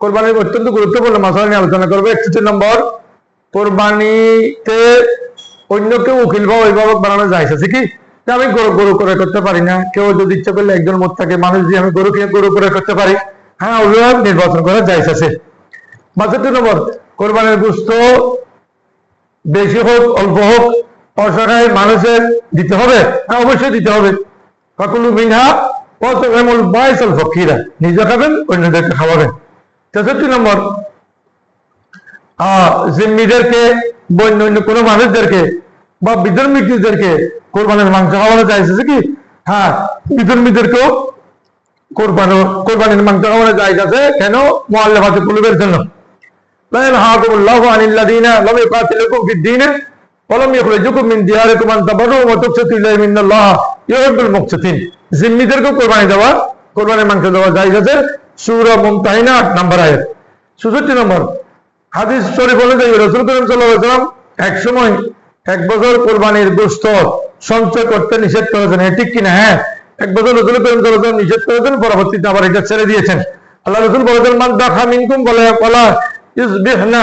কোরবানির অত্যন্ত গুরুত্বপূর্ণ মাসলা নিয়ে আলোচনা করব 61 নম্বর। কোরবানিতে অন্য কেউ উকিল বা অভিভাবক বানানো যায় আছে কি? আমি গরু গরু করে করতে পারি না। কেউ যদি ইচ্ছা করলে একজন মত থাকে, মানুষ দিয়ে আমি গরু খেয়ে গরু করে করতে পারি হ্যাঁ অভিভাবক নির্বাচন করা যায় আছে। বাষট্টি নম্বর, কোরবানির গুস্ত বেশি হোক, অল্প হোক অসহায় মানুষের দিতে হবে হ্যাঁ অবশ্যই দিতে হবে কাকুলু মিনহা কত এমন বাইসল ফকিরা নিজে খাবেন অন্যদেরকে খাওয়াবেন তেষট্টি নম্বর আহ জিম্মিদেরকে বা অন্য অন্য কোনো মানুষদেরকে বা বিধর্মীদেরকে কোরবানের মাংস খাওয়ানো চাইছে কি হ্যাঁ বিধর্মীদেরকেও কোরবানো কোরবানির মাংস খাওয়ানো জায়গা আছে কেন মোয়াল্লাফাতে কুলুবের জন্য لا ينهاكم الله عن الذين لم يقاتلكم في الدين কলম ইখরিজুকুম মিন জিম্মিদেরকে দেওয়া মাংস দেওয়া আছে। মুমতাহিনা নম্বর নম্বর, হাদিস শরীফ অনুযায়ী করিম এক সময় এক বছর কোরবানির গোশত সঞ্চয় করতে নিষেধ করেছেন। এটি কিনা? হ্যাঁ। এক বছর রসুল করিম নিষেধ করেছেন, পরবর্তীতে আবার এটা ছেড়ে দিয়েছেন। আল্লাহ রসুল বলেছেন, মান দাখা মিনকুম বলে কলা ইসবিহনা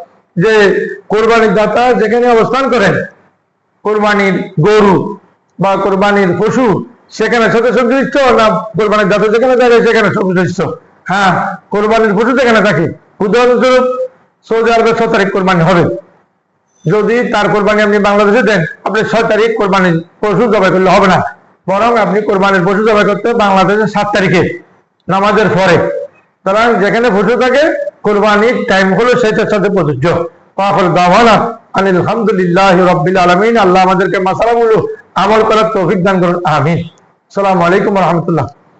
যে কোরবানির দাতা যেখানে অবস্থান করেন, কোরবানির গরু বা কোরবানির পশু, সেখানে সাথে সংশ্লিষ্ট না কোরবানির দাতা যেখানে থাকে সেখানে সংশ্লিষ্ট হ্যাঁ কোরবানির পশু যেখানে থাকে, উদাহরণস্বরূপ সৌদি আরবে ছ তারিখ কোরবানি হবে। যদি তার কোরবানি আপনি বাংলাদেশে দেন, আপনি ছয় তারিখ কোরবানির পশু জবাই করলে হবে না। বরং আপনি কোরবানির পশু জবাই করতে বাংলাদেশের সাত তারিখে, নামাজের পরে। সুতরাং যেখানে পশু থাকে কোরবানির টাইম হলো সেটার সাথে প্রযোজ্য। পাখল দাওয়ানা আলহামদুলিল্লাহ রব্বিল আলমিন, আল্লাহ আমাদেরকে মাসালাগুলো আমল করার তৌফিক দান করুন, আমিন। সালাম আলাইকুম রহমতুল্লাহ।